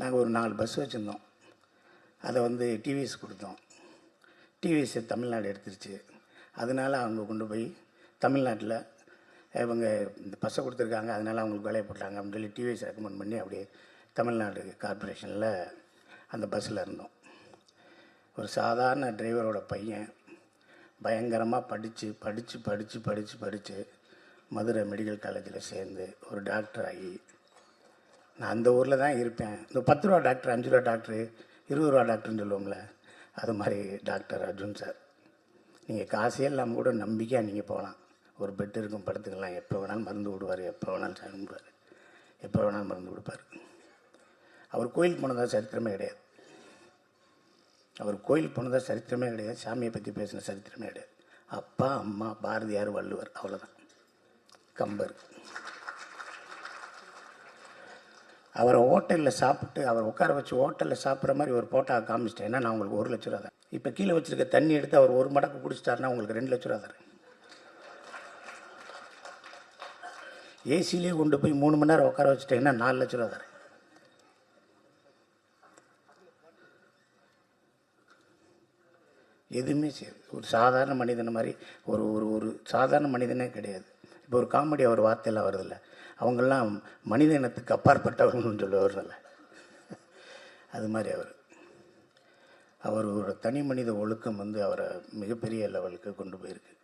நாங்கள் ஒரு நாலு பஸ் வச்சுருந்தோம். அதை வந்து டிவிஎஸ் கொடுத்தோம். டிவிஎஸ் தமிழ்நாடு எடுத்துருச்சு. அதனால அவங்க கொண்டு போய் தமிழ்நாட்டில் இவங்க இந்த பஸ்ஸை கொடுத்துருக்காங்க. அதனால் அவங்களுக்கு வேலையை போட்டாங்க அப்படின்னு சொல்லி டிவிஎஸ் ரெக்கமெண்ட் பண்ணி அப்படியே தமிழ்நாடு கார்ப்பரேஷனில் அந்த பஸ்ஸில் இருந்தோம். ஒரு சாதாரண டிரைவரோட பையன் பயங்கரமாக படித்து படித்து படித்து படித்து படித்து மதுரை மெடிக்கல் காலேஜில் சேர்ந்து ஒரு டாக்டர் ஆகி நான் அந்த ஊரில் தான் இருப்பேன். இந்த பத்து ரூபா டாக்டர் அஞ்சு ரூபா டாக்டரு இருபது ரூபா டாக்டர்னு சொல்லுவோம்ல அது மாதிரி டாக்டர் அர்ஜுன் சார். நீங்கள் காசே இல்லாமல் கூட நம்பிக்கையாக நீங்கள் போகலாம். ஒரு பெட் இருக்கும் படுத்துக்கலாம். எப்போ வேணாலும் மருந்து விடுவார் எப்போ வேணாலும் சாமி விடுவார் எப்போ வேணாலும் மருந்து கொடுப்பார். அவர் கோயிலுக்கு போனதா சரித்திரமே கிடையாது. அவர் கோயிலுக்கு போனதா சரித்திரமே கிடையாது. சாமியை பற்றி பேசின சரித்திரமே கிடையாது. அப்பா அம்மா பாரதியார் வள்ளுவர் அவ்வளோதான் கம்பர். அவரை ஹோட்டலில் சாப்பிட்டு அவர் உட்கார வச்சு ஹோட்டலில் சாப்பிட்ற மாதிரி ஒரு போட்டோ காமிச்சிட்டேன்னா நான் உங்களுக்கு ஒரு லட்ச ரூபா தரேன் இப்போ கீழே வச்சிருக்க தண்ணி எடுத்து அவர் ஒரு மடக்கு குடிச்சிட்டாருன்னா உங்களுக்கு ரெண்டு லட்ச ரூபா தரேன் ஏசிலேயே கொண்டு போய் மூணு மணி நேரம் உட்கார வச்சுட்டேங்கன்னா நாலு லட்ச ரூபா தரேன் எதுவுமே செய்யாது. ஒரு சாதாரண மனிதனை மாதிரி ஒரு ஒரு ஒரு சாதாரண மனிதனே கிடையாது. இப்போ ஒரு காமெடி அவர் வார்த்தையெல்லாம் வருதில்ல. அவங்கெல்லாம் மனித இனத்துக்கு அப்பாற்பட்டவர்கள்னு வருதில்ல. அது மாதிரி அவர். அவர் ஒரு தனி மனித ஒழுக்கம் வந்து அவரை மிகப்பெரிய லெவலுக்கு கொண்டு போயிருக்கு.